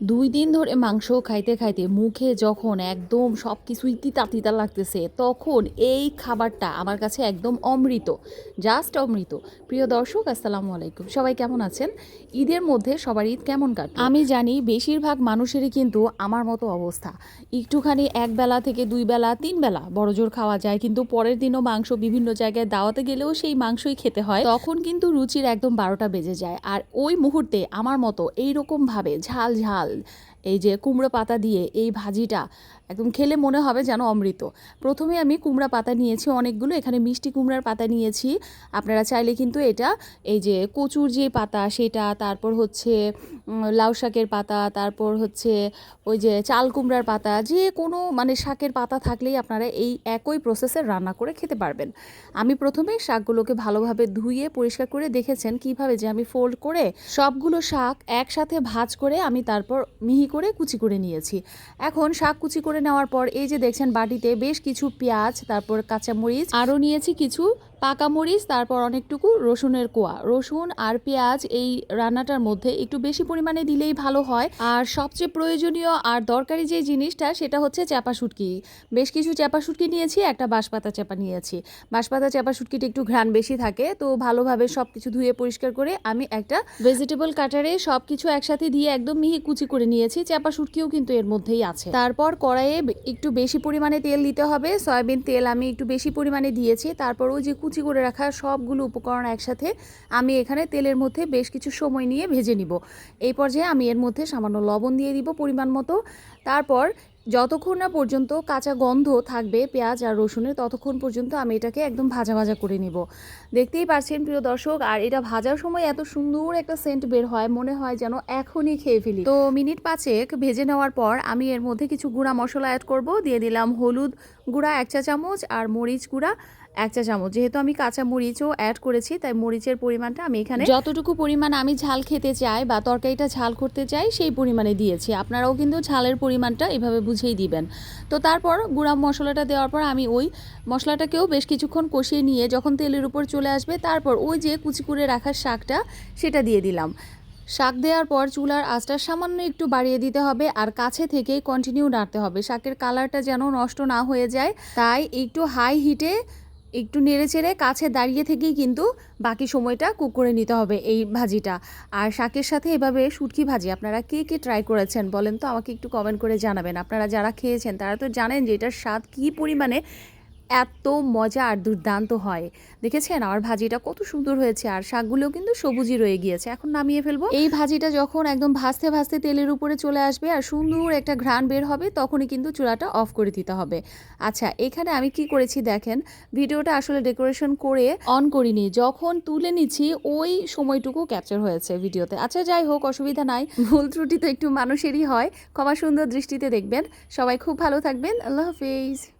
দুই দিন ধরে মাংস খাইতে খাইতে মুখে যখন একদম সব কিছুই তিতা তিতা লাগতেছে, তখন এই খাবারটা আমার কাছে একদম অমৃত জাস্ট অমৃত। প্রিয় দর্শক, আসসালামু আলাইকুম। সবাই কেমন আছেন? ঈদের মধ্যে সবার ঈদ কেমন কাট আমি জানি বেশিরভাগ মানুষেরই কিন্তু আমার মতো অবস্থা। একটুখানি এক বেলা থেকে দুই বেলা, তিন বেলা বড়জোর খাওয়া যায়, কিন্তু পরের দিনও মাংস বিভিন্ন জায়গায় দাওয়াতে গেলেও সেই মাংসই খেতে হয়। তখন কিন্তু রুচির একদম বারোটা বেজে যায়। আর ওই মুহূর্তে আমার মতো এইরকম ভাবে ঝাল ঝাল 嗯。এই যে কুমড়ো পাতা দিয়ে এই ভাজিটা একদম খেলে মনে হবে যেন অমৃত। প্রথমে আমি কুমড়া পাতা নিয়েছি, অনেকগুলো, এখানে মিষ্টি কুমড়ার পাতা নিয়েছি। আপনারা চাইলে কিন্তু এটা, এই যে কচুর যে পাতা সেটা, তারপর হচ্ছে লাউ শাকের পাতা, তারপর হচ্ছে ওই যে চাল কুমড়ার পাতা, যে কোনো মানে শাকের পাতা থাকলেই আপনারা এই একই প্রসেসে রান্না করে খেতে পারবেন। আমি প্রথমে শাকগুলোকে ভালোভাবে ধুয়ে পরিষ্কার করে দেখেছেন কীভাবে যে আমি ফোল্ড করে সবগুলো শাক একসাথে ভাজ করে আমি তারপর মিহি করে কুচি করে নিয়েছি। এখন শাক কুচি করে নেওয়ার পর এই যে দেখছেন বাটিতে বেশ কিছু পেঁয়াজ, তারপর কাঁচামরিচ, আরও নিয়েছি কিছু পাকা মরিচ, তারপর অনেকটুকু রসুনের কোয়া। রসুন আর পেঁয়াজ এই রান্নাটার মধ্যে একটু বেশি পরিমাণে দিলেই ভালো হয়। আর সবচেয়ে প্রয়োজনীয় আর দরকারি যে জিনিসটা, সেটা হচ্ছে চাপা শুটকি। বেশ কিছু চাপা শুটকি নিয়েছি, একটা বাঁশপাতা চাপা নিয়েছি। বাঁশপাতা চাপা শুটকিটা একটু ঘ্রাণ বেশি থাকে, তো ভালোভাবে সব কিছু ধুয়ে পরিষ্কার করে আমি একটা ভেজিটেবল কাটারে সব কিছু একসাথে দিয়ে একদম মিহি কুচি করে নিয়েছি। চাপা শুটকিও কিন্তু এর মধ্যেই আছে। তারপর কড়াইয়ে একটু বেশি পরিমাণে তেল দিতে হবে। সয়াবিন তেল আমি একটু বেশি পরিমাণে দিয়েছি। তারপর ওই যে কুচি করে রাখা সবগুলো উপকরণ একসাথে আমি এখানে তেলের মধ্যে বেশ কিছু সময় নিয়ে ভেজে নিব। এই পর্যায়ে আমি এর মধ্যে সামান্য লবণ দিয়ে দিব পরিমাণ মতো। তারপর যতক্ষণ না পর্যন্ত কাঁচা গন্ধ থাকবে, পেঁয়াজ আর রসুনের, ততক্ষণ পর্যন্ত আমি এটাকে একদম ভাজা ভাজা করে নিব। দেখতেই পাচ্ছেন প্রিয় দর্শক, আর এটা ভাজার সময় এত সুন্দর একটা সেন্ট বের হয়, মনে হয় যেন এখনই খেয়ে ফেলি। তো মিনিট পাঁচেক ভেজে নেওয়ার পর আমি এর মধ্যে কিছু গুঁড়া মশলা অ্যাড করব। দিয়ে দিলাম হলুদ গুঁড়া এক চা চামচ আর মরিচ গুঁড়া এক চা চামচ। যেহেতু আমি কাঁচা মরিচও অ্যাড করেছি, তাই মরিচের পরিমাণটা আমি এখানে যতটুকু পরিমাণ আমি ঝাল খেতে চাই বা তরকারিটা ঝাল করতে চাই, সেই পরিমাণে দিয়েছি। আপনারাও কিন্তু ঝালের পরিমাণটা এভাবে বুঝেই দিবেন। তো তারপর গুঁড়া মশলাটা দেওয়ার পর আমি ওই মশলাটাকেও বেশ কিছুক্ষণ কষিয়ে নিয়ে যখন তেলের উপর চলে আসবে, তারপর ওই যে কুচি করে রাখার শাকটা সেটা দিয়ে দিলাম। শাক দেওয়ার পর চুলার আঁচটা সামান্য একটু বাড়িয়ে দিতে হবে আর কাছে থেকে কন্টিনিউ নাড়তে হবে। শাকের কালারটা যেন নষ্ট না হয়ে যায়, তাই একটু হাই হিটে একটু নেড়ে চেড়ে কাছে দাঁড়িয়ে থেকেই কিন্তু বাকি সময়টা কুক করে নিতে হবে এই ভাজিটা। আর শাকের সাথে এভাবে শুটকি ভাজি, আপনারা কে কে ট্রাই করেছেন বলেন তো আমাকে একটু কমেন্ট করে জানাবেন। আপনারা যারা খেয়েছেন, তারা তো জানেন যে এটার স্বাদ কী পরিমাণে এত মজা আর দুর্দান্ত হয়। দেখেছেন? আমার ভাজিটা কত সুন্দর হয়েছে। আর শাকগুলোও কিন্তু সবুজই রয়ে গিয়েছে। এখন নামিয়ে ফেলব। এই ভাজিটা যখন একদম ভাজতে ভাজতে তেলের উপরে চলে আসবে আর সুন্দর একটা ঘ্রাণ বের হবে, তখনই কিন্তু চুলাটা অফ করে দিতে হবে। আচ্ছা এখানে আমি কি করেছি দেখেন? ভিডিওটা আসলে ডেকোরেশন করে অন করিনি। যখন তুলে নিচ্ছি, ওই সময়টুকু ক্যাপচার হয়েছে ভিডিওতে। আচ্ছা যাই হোক, অসুবিধা নাই। ভুল ত্রুটি তো একটু মানুষেরই হয়। ক্ষমা সুন্দর দৃষ্টিতে দেখবেন। সবাই খুব ভালো থাকবেন। আল্লাহ হাফিজ।